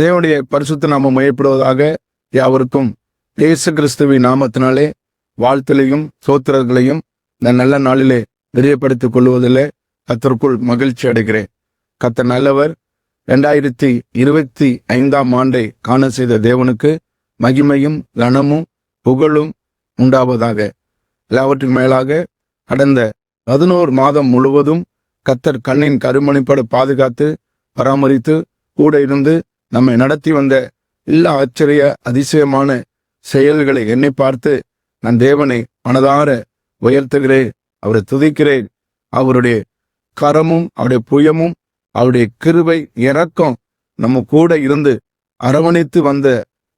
தேவனுடைய பரிசுத்த நாம மையப்படுவதாக யாவருக்கும் இயேசு கிறிஸ்துவின் நாமத்தினாலே வாழ்த்தலையும் சோத்திரர்களையும் இந்த நல்ல நாளிலே தெரியப்படுத்திக் கொள்வதிலே கத்தருக்குள் மகிழ்ச்சி அடைகிறேன். கத்த நல்லவர். ரெண்டாயிரத்தி இருபத்தி ஐந்தாம் ஆண்டை காண செய்த தேவனுக்கு மகிமையும் கனமும் புகழும் உண்டாவதாக. எல்லாவற்றின் மேலாக கடந்த பதினோரு மாதம் முழுவதும் கத்தர் கண்ணின் கருமணிப்பட பாதுகாத்து பராமரித்து கூட இருந்து நம்மை நடத்தி வந்த எல்லா ஆச்சரிய அதிசயமான செயல்களை எண்ணி பார்த்து நான் தேவனை மனதார உயர்த்துகிறேன் அவரை துதிக்கிறேன். அவருடைய கரமும் அவருடைய புயமும் அவருடைய கிருபை இரக்கம் நம்ம கூட இருந்து அரவணைத்து வந்த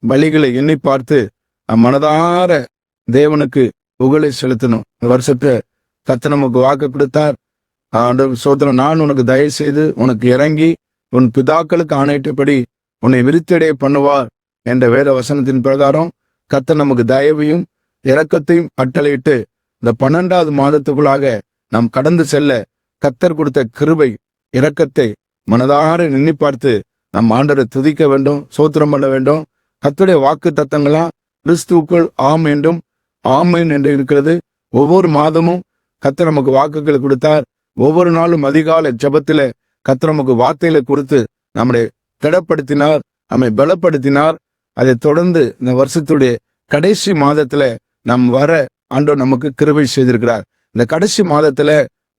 வழிகளை எண்ணி பார்த்து நம் மனதார தேவனுக்கு புகழை செலுத்தணும். இந்த வருஷத்தை கத்த நமக்கு வாக்கு கொடுத்தார். ஆண்டவர் சோதரம் நான் உனக்கு தயவு செய்து உனக்கு இறங்கி உன் பிதாக்களுக்கு ஆணையிட்டபடி உன்னை விருத்தடைய பண்ணுவார் என்ற வேத வசனத்தின் பிரகாரம் கத்த நமக்கு தயவையும் இரக்கத்தையும் கட்டளையிட்டு இந்த பன்னெண்டாவது மாதத்துக்குள்ளாக நாம் கடந்து செல்ல கத்தர் கொடுத்த கிருபை இரக்கத்தை மனதார நின்று பார்த்து நம் ஆண்டரை துதிக்க வேண்டும் சோத்திரம் பண்ண வேண்டும். கத்துடைய வாக்கு தத்தங்களா? கிறிஸ்துவுக்குள் ஆம் என்றும் ஆமேன் என்று இருக்கிறது. ஒவ்வொரு மாதமும் கத்தர் நமக்கு வாக்குகள் கொடுத்தார். ஒவ்வொரு நாளும் அதிகால ஜபத்தில் கத்தர் நமக்கு வார்த்தைகளை கொடுத்து நம்முடைய திடப்படுத்தினார் நம்மை பலப்படுத்தினார். அதை தொடர்ந்து இந்த வருஷத்துடைய கடைசி மாதத்துல நாம் வர ஆண்டவர் நமக்கு கிருபை செய்திருக்கிறார். இந்த கடைசி மாதத்துல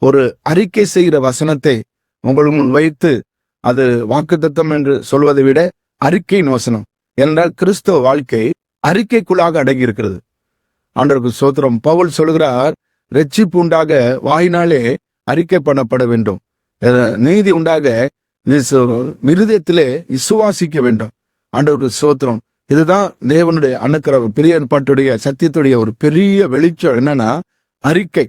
ஒரு அறிக்கை செய்கிற வசனத்தை உங்கள் முன் வைத்து அது வாக்குத்தத்தம் என்று சொல்வதை விட அறிக்கையின் வசனம். என்றால் கிறிஸ்தவ வாழ்க்கை அறிக்கைக்குள்ளாக அடங்கி இருக்கிறது ஆண்டவருக்கு சோத்திரம் பவுல் சொல்கிறார் ரெச்சிப்பு உண்டாக வாயினாலே அறிக்கை பண்ணப்பட வேண்டும். நீதி உண்டாக மிருதயத்திலே விசுவாசிக்க வேண்டும். ஆண்டவருக்கு சோத்திரம் இதுதான் தேவனுடைய அணுக்கிற பெரிய பாட்டுடைய சத்தியத்துடைய ஒரு பெரிய வெளிச்சம் என்னன்னா அறிக்கை.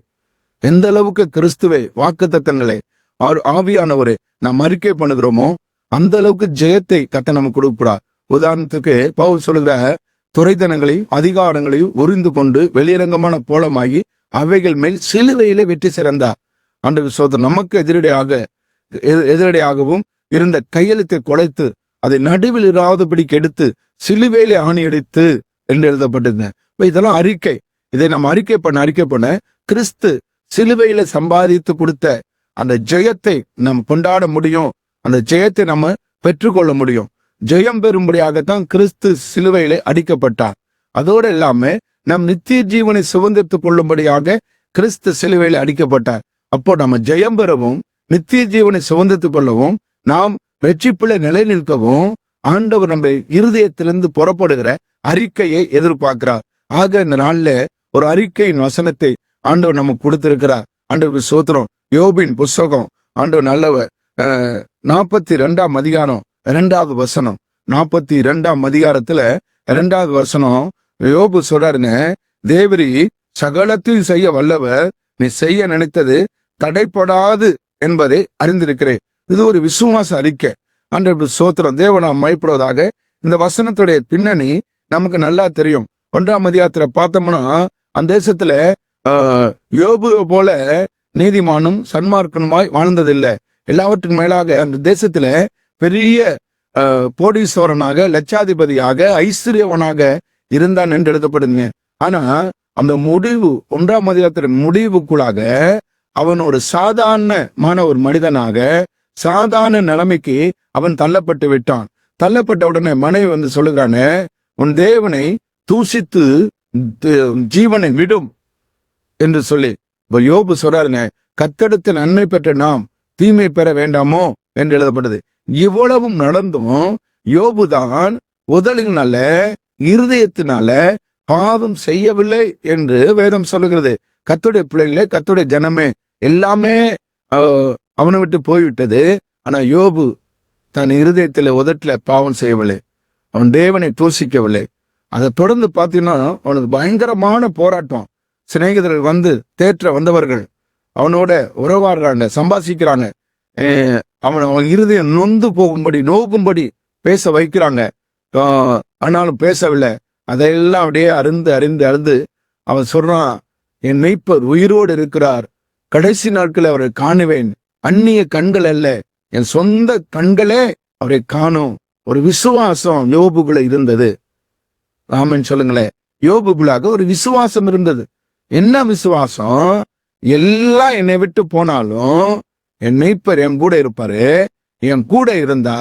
எந்த அளவுக்கு கிறிஸ்துவை வாக்குத்தத்தங்களை ஆர் ஆவியானவரை நாம் அறிக்கை பண்ணுகிறோமோ அந்த அளவுக்கு ஜெயத்தை கத்த நமக்கு கொடுக்கிறார். உதாரணத்துக்கு பவுல் சொல்கிற துறைத்தனங்களையும் அதிகாரங்களையும் உறிந்து கொண்டு வெளியரங்கமான போலமாகி அவைகள் மேல் சிலுவையிலே வெற்றி சிறந்தார். ஆண்டு சோதர் நமக்கு எதிரடையாக எதிரடையாகவும் இருந்த கையெழுத்தை குலைத்து அதை நடுவில் இராதபடி கெடுத்து சிலுவையிலே ஆணியடித்து என்று எழுதப்பட்டிருந்தேன். இப்போ இதெல்லாம் அறிக்கை. இதை நம்ம அறிக்கை பண்ண அறிக்கை பண்ண கிறிஸ்து சிலுவையில சம்பாதித்து கொடுத்த அந்த ஜெயத்தை நாம் கொண்டாட முடியும். அந்த ஜெயத்தை நம்ம பெற்றுக்கொள்ள முடியும். ஜெயம் பெறும்படியாகத்தான் கிறிஸ்து சிலுவையிலே அடிக்கப்பட்டார். அதோடு இல்லாம நம் நித்திய ஜீவனை சுதந்திரத்துக் கொள்ளும்படியாக கிறிஸ்து சிலுவையில அடிக்கப்பட்டார். அப்போ நம்ம ஜெயம் பெறவும் நித்திய ஜீவனை சுதந்திரத்துக் கொள்ளவும் நாம் வெற்றிப்பிள்ளை நிலை நிற்கவும் ஆண்டவர் நம்ம இருதயத்திலிருந்து புறப்படுகிற அறிக்கையை எதிர்பார்க்கிறார். ஆக இந்த நாள்ல ஒரு அறிக்கையின் வசனத்தை ஆண்டவர் நமக்கு கொடுத்திருக்கிறார். ஆண்டவருக்கு சோத்திரம் யோபின் புஸ்தகம் ஆண்டவர் நல்லவர். நாற்பத்தி ரெண்டாம் அதிகாரம் இரண்டாவது வசனம். நாற்பத்தி ரெண்டாம் அதிகாரத்துல இரண்டாவது வசனம் யோபு சொல்றாருன்னு தேவரி சகலத்தையும் செய்ய வல்லவர் நீ செய்ய நினைத்தது தடைப்படாது. என்பதை அறிந்திருக்கிறேன். இது ஒரு விசுவாச அறிக்கை. அன்று சோத்திரம் தேவனாம் மயப்படுவதாக இந்த வசனத்துடைய பின்னணி நமக்கு நல்லா தெரியும். ஒன்றாம் அதிகாரத்துல பார்த்தோம்னா அந்த தேசத்துல ஆஹ், யோபு போல நீதிமானும் சன்மார்க்கனுமாய் வாழ்ந்ததில்லை. எல்லாவற்றின் மேலாக அந்த தேசத்துல பெரிய போடீஸ்வரனாக கோடீஸ்வரனாக லட்சாதிபதியாக ஐஸ்வர்யவனாக இருந்தான் என்று எழுதப்படுங்க ஆனா அந்த முடிவு ஒன்றாம் அதிகாரத்தின் முடிவுக்குள்ளாக அவன் ஒரு சாதாரணமான ஒரு மனிதனாக சாதாரண நிலைமைக்கு அவன் தள்ளப்பட்டு விட்டான். தள்ளப்பட்ட உடனே மனைவி வந்து சொல்லுகிறானே உன் தேவனை தூசித்து ஜீவனை விடும் என்று சொல்லி. இப்ப யோபு சொல்றாருங்க கத்தெடுத்து நன்மை பெற்ற நாம் தீமை பெற வேண்டாமோ? என்று எழுதப்பட்டது. இவ்வளவும் நடந்தும் யோபுதான் உதலினால இருதயத்தினால பாவம் செய்யவில்லை என்று வேதம் சொல்லுகிறது. கத்துடைய பிள்ளைகளே கத்துடைய ஜனமே எல்லாமே அவனை விட்டு போய்விட்டது. ஆனா யோபு தன் இருதயத்துல உதட்டுல பாவம் செய்யவில்லை. அவன் தேவனை தூசிக்கவில்லை. அதை தொடர்ந்து பார்த்தீங்கன்னா அவனுக்கு பயங்கரமான போராட்டம். சிநேகிதர்கள் வந்து தேற்ற வந்தவர்கள். அவனோட உறவாடுறாங்க சம்பாசிக்கிறாங்க. அவன் அவன் இருதயம் நொந்து போகும்படி நோக்கும்படி பேச வைக்கிறாங்க. ஆனாலும் பேசவில்லை. அதையெல்லாம் அப்படியே அருந்து அறிந்து அருந்து அவன் சொல்றான் என் மெய்ப்பர் உயிரோடு இருக்கிறார். கடைசி நாட்களில் அவரை காணுவேன். அந்நிய கண்கள் அல்ல என் சொந்த கண்களே அவரை காணும். ஒரு விசுவாசம் யோபுக்குள்ள இருந்தது. ராமன் சொல்லுங்களேன். யோபுக்குள்ளாக ஒரு விசுவாசம் இருந்தது. என்ன விசுவாசம்? எல்லாம் என்னை விட்டு போனாலும் என் மெய்ப்பர் என் கூட இருப்பாரு. என் கூட இருந்தா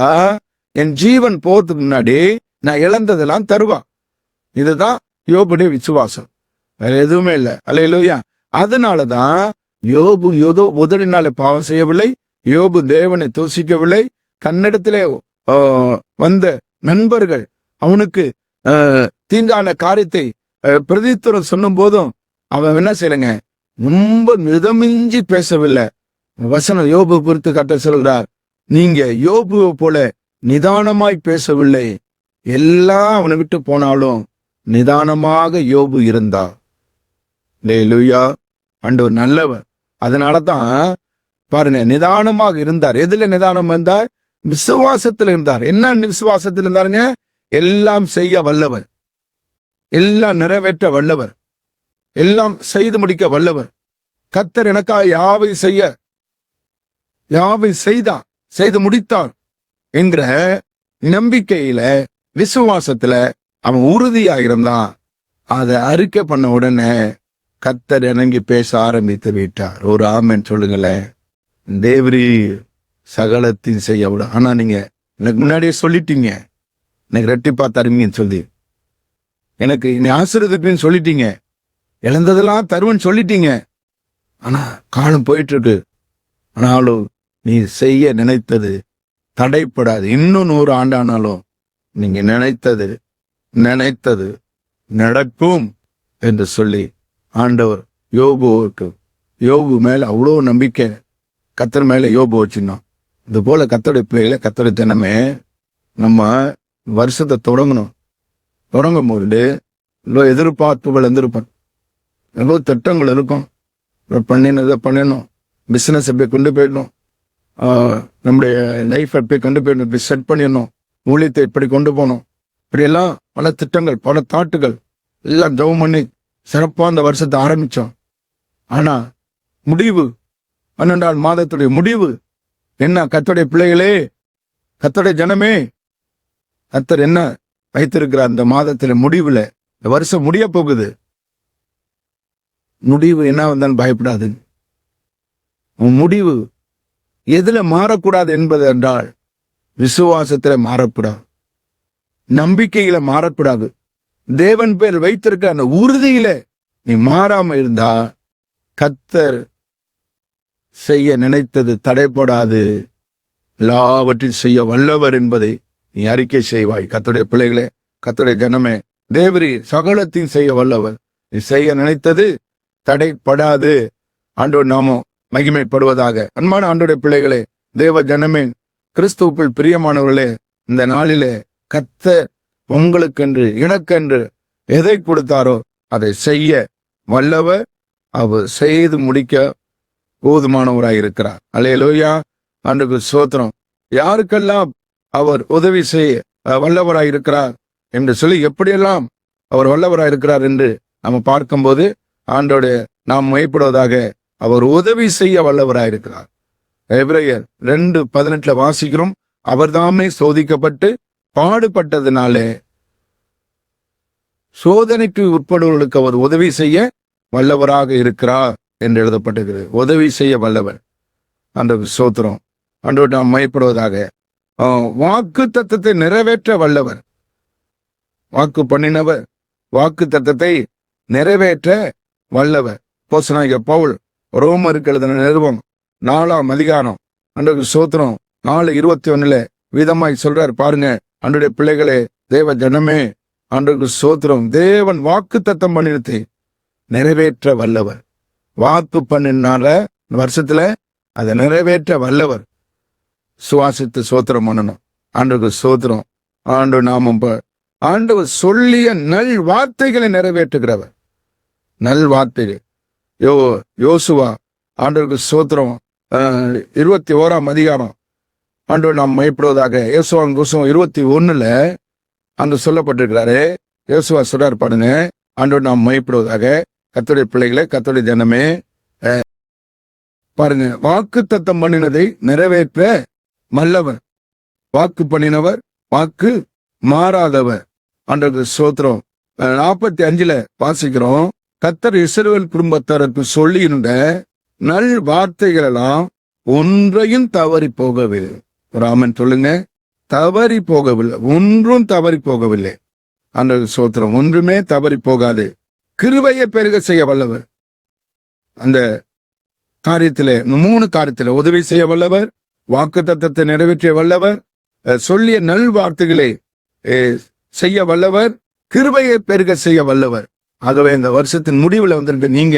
என் ஜீவன் போறதுக்கு முன்னாடி நான் இழந்ததெல்லாம் தருவா இதுதான் யோபுடைய விசுவாசம். வேற எதுவுமே இல்லை. அல்லையா அதனாலதான் யோபு யோதோ உதடினாலே பாவம் செய்யவில்லை. யோபு தேவனை தோசிக்கவில்லை. தன்னிடத்திலே வந்த நண்பர்கள் அவனுக்கு தீங்கான காரியத்தை பிரதித்துரம் சொன்னும் போதும் அவன் என்ன செய்யலைங்க? ரொம்ப மிதமிஞ்சி பேசவில்லை. வசனம் யோபு குறித்து கட்ட சொல்கிறார் நீங்க யோபுவை போல நிதானமாய் பேசவில்லை. எல்லாம் அவனை விட்டு போனாலும் நிதானமாக யோபு இருந்தா லேலுயா அண்டு நல்லவர். அதனால தான் பாருங்க நிதானமாக இருந்தார். எதுல நிதானம் இருந்தார்? விசுவாசத்தில் இருந்தார். என்ன விசுவாசத்தில் இருந்தாருங்க? எல்லாம் செய்ய வல்லவர். எல்லாம் நிறைவேற்ற வல்லவர். எல்லாம் செய்து முடிக்க வல்லவர். கத்தர் எனக்காக யாவை செய்ய யாவை செய்தான் செய்து முடித்தார் என்கிற நம்பிக்கையில விசுவாசத்துல அவன் உறுதியாக இருந்தான் அதை அறிக்கை பண்ண உடனே கத்தர் இணங்கி பேச ஆரம்பித்து விட்டார். ஒரு ஆமன் சொல்லுங்களேன். தேவரி சகலத்தையும் செய்ய விட. ஆனால் நீங்கள் எனக்கு முன்னாடியே சொல்லிட்டீங்க. எனக்கு ரெட்டிப்பா தருவீங்கன்னு சொல்லி. எனக்கு நீ ஆசிரியத்துக்குன்னு சொல்லிட்டீங்க. இழந்ததெல்லாம் தருவன்னு சொல்லிட்டீங்க. ஆனால் காலம் போயிட்டுருக்கு. ஆனாலும் நீ செய்ய நினைத்தது தடைப்படாது. இன்னும் நூறு ஆண்டானாலும் நீங்கள் நினைத்தது நினைத்தது நடக்கும் என்று சொல்லி ஆண்டவர் யோபுவுக்கு யோபு மேலே அவ்வளோ நம்பிக்கை. கத்தர் மேலே யோபு வச்சுருந்தோம் இது போல் கத்தருடைய பிள்ளைகளை கத்தருடைய தினமே நம்ம வருஷத்தை தொடங்கணும். தொடங்கும் போது இவ்வளோ எதிர்பார்ப்புகள் இருந்திருப்போம். எவ்வளோ திட்டங்கள் இருக்கும். இதை இதை பண்ணணும். பிஸ்னஸ் எப்படி கொண்டு போயிடணும். நம்முடைய லைஃப் எப்படி கொண்டு போயிடணும். இப்படி செட் பண்ணிடணும். ஊழியத்தை இப்படி கொண்டு போகணும். இப்படியெல்லாம் பல திட்டங்கள் பல தாட்டுகள். எல்லாம் ஜெபம் பண்ணி சிறப்பாக அந்த வருஷத்தை ஆரம்பிச்சோம். ஆனா முடிவு பன்னெண்டாம் மாதத்துடைய முடிவு என்ன? கத்தோடைய பிள்ளைகளே கத்தோடைய ஜனமே கத்தர் என்ன வைத்திருக்கிற அந்த மாதத்துல முடிவுல? இந்த வருஷம் முடிய போகுது. முடிவு என்ன வந்தாலும் பயப்படாது. உன் முடிவு எதுல மாறக்கூடாது என்பது என்றால் விசுவாசத்துல மாறக்கூடாது. நம்பிக்கையில மாறக்கூடாது. தேவன் பேர் வைத்திருக்க அந்த உறுதியில நீ மாறாம இருந்தா கத்தர் செய்ய நினைத்தது தடைப்படாது. எல்லாவற்றையும் செய்ய வல்லவர் என்பதை நீ அறிக்கை செய்வாய். கத்துடைய பிள்ளைகளே கத்துடைய ஜனமே தேவரி சகலத்தையும் செய்ய வல்லவர். நீ செய்ய நினைத்தது தடைப்படாது. ஆண்டோர் நாமோ மகிமைப்படுவதாக. அன்பான ஆண்டோடைய பிள்ளைகளே தேவ ஜனமே கிறிஸ்துவுக்குள் பிரியமானவர்களே இந்த நாளிலே கத்த உங்களுக்கென்று எனக்கென்று எதை கொடுத்தாரோ அதை செய்ய வல்லவர் அவர் செய்து முடிக்க போதுமானவராக இருக்கிறார். அலையலோயா அன்றைக்கு சோத்திரம் யாருக்கெல்லாம் அவர் உதவி செய்ய வல்லவராக இருக்கிறார் என்று சொல்லி எப்படியெல்லாம் அவர் வல்லவராக இருக்கிறார் என்று நம்ம பார்க்கும்போது ஆண்டோடு நாம் முயப்படுவதாக அவர் உதவி செய்ய வல்லவராக இருக்கிறார். எப்ரையர் ரெண்டு பதினெட்டுல வாசிக்கிறோம். அவர்தாமே சோதிக்கப்பட்டு பாடுபட்டதுனாலே சோதனைக்கு உட்படுவர்களுக்கு அவர் உதவி செய்ய வல்லவராக இருக்கிறார் என்று எழுதப்பட்டிருக்கிறது. உதவி செய்ய வல்லவர். அந்த சோத்திரம் அன்று நாம் மயப்படுவதாக. வாக்கு தத்தத்தை நிறைவேற்ற வல்லவர். வாக்கு பண்ணினவர் வாக்கு தத்தத்தை நிறைவேற்ற வல்லவர். போசநாயக பவுல் ரோமருக்கு எழுதின நிறுவம் நாலாம் அதிகாரம். அன்றைக்கு சோத்திரம் நாலு இருபத்தி ஒன்னுல விதமாய் சொல்றார். பாருங்க அன்றைய பிள்ளைகளே தேவ ஜனமே அன்றைக்கு சோத்திரம் தேவன் வாக்கு தத்தம் பண்ணினத்தை நிறைவேற்ற வல்லவர். வாக்கு பண்ணினால வருஷத்துல அதை நிறைவேற்ற வல்லவர். சுவாசித்து சோத்திரம் பண்ணணும். ஆண்டுக்கு சோத்திரம் ஆண்டு நாமம் ப- ஆண்டவர் சொல்லிய நல் வார்த்தைகளை நிறைவேற்றுகிறவர். நல் வார்த்தைகள். யோ யோசுவா ஆண்டவருக்கு சோத்திரம் ஆஹ், இருபத்தி ஓராம் அதிகாரம் ஆண்டவர் நாம் மயப்படுவதாக இயேசுவான் குசுவம் இருபத்தி ஒன்றில் அந்த சொல்லப்பட்டிருக்கிறாரு. இயேசுவா சொல்றார் பாருங்க ஆண்டவர் நாம் மயப்படுவதாக கத்தோடைய பிள்ளைகளை கத்தோடைய ஜனமே பாருங்க வாக்கு தத்தம் பண்ணினதை நிறைவேற்ற மல்லவர் வாக்கு பண்ணினவர் வாக்கு மாறாதவர். அன்றது சோத்திரம் நாற்பத்தி அஞ்சுல வாசிக்கிறோம் கத்தர் இஸ்ரவேல் குடும்பத்தாருக்கு சொல்லியிருந்த நல் வார்த்தைகளெல்லாம் ஒன்றையும் தவறி போகவில்லை ராமன் சொல்லுங்க. தவறி போகவில்லை. ஒன்றும் தவறி போகவில்லை. அந்த சோத்திரம் ஒன்றுமே தவறி போகாது. கிருபையை பெருக செய்ய வல்லவர். அந்த காரியத்தில் மூணு காரியத்தில் உதவி செய்ய வல்லவர். வாக்கு தத்தத்தை நிறைவேற்றிய வல்லவர். சொல்லிய நல் வார்த்தைகளை செய்ய வல்லவர். கிருபையை பெருக செய்ய வல்லவர். ஆகவே இந்த வருஷத்தின் முடிவுல வந்துட்டு நீங்க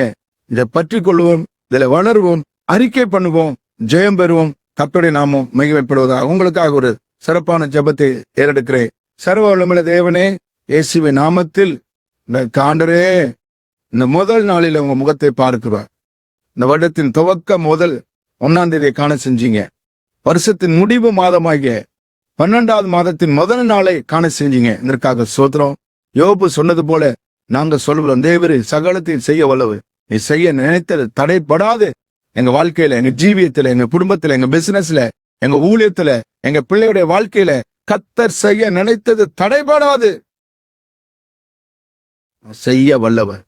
இதை பற்றி கொள்வோம் இதுல வளருவோம் அறிக்கை பண்ணுவோம் ஜெயம் பெறுவோம். கர்த்தருடைய நாமம் மகிமைப்படுவதாக உங்களுக்காக ஒரு சிறப்பான ஜெபத்தை ஏறெடுக்கிறேன். சர்வ வல்லமுள்ள தேவனே இயேசுவை நாமத்தில் இந்த காண்டரே இந்த முதல் நாளில் உங்க முகத்தை பார்க்கிறார் இந்த வருடத்தின் துவக்க முதல் ஒன்னாம் தேதியை காண செஞ்சீங்க. வருஷத்தின் முடிவு மாதமாகிய பன்னெண்டாவது மாதத்தின் முதல் நாளை காண செஞ்சீங்க. இதற்காக சோத்திரம் யோபு சொன்னது போல நாங்க சொல்கிறோம் தேவரு சகலத்தையும் செய்ய வல்லவு நீ செய்ய நினைத்தது தடைப்படாது. எங்க வாழ்க்கையில எங்க ஜீவியத்துல எங்க குடும்பத்துல எங்க பிசினஸ்ல எங்க ஊழியத்துல எங்க பிள்ளையுடைய வாழ்க்கையில கத்தர் செய்ய நினைத்தது தடைபடாது. செய்ய வல்லவர்.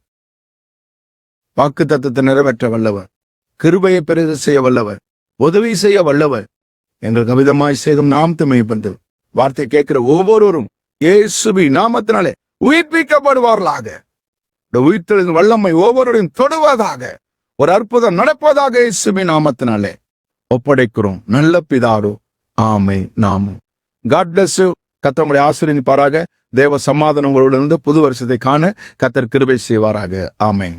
வாக்கு தத்துவத்தை நிறைவேற்ற வல்லவர். கிருபையை பெருக செய்ய வல்லவர். உதவி செய்ய வல்லவர். எங்கள் கவிதமாய் செய்தும் நாம் தமைப்பந்து வார்த்தை கேட்கிற ஒவ்வொருவரும் இயேசுபி நாமத்தினாலே உயிர்ப்பிக்கப்படுவார்களாக. இந்த உயிர்த்தெழுந்த வல்லமை ஒவ்வொருவரையும் தொடுவதாக. ஒரு அற்புதம் நடப்பதாக இயேசுமி நாமத்தினாலே ஒப்படைக்கிறோம். நல்ல பிதாரோ ஆமை நாமும். காட் பிளஸ் யூ கத்தமுடைய ஆசிரியப்பாராக தேவ சமாதானம் உங்களோடு புது வருஷத்தை காண கத்தர் கிருபை செய்வாராக. ஆமேன்.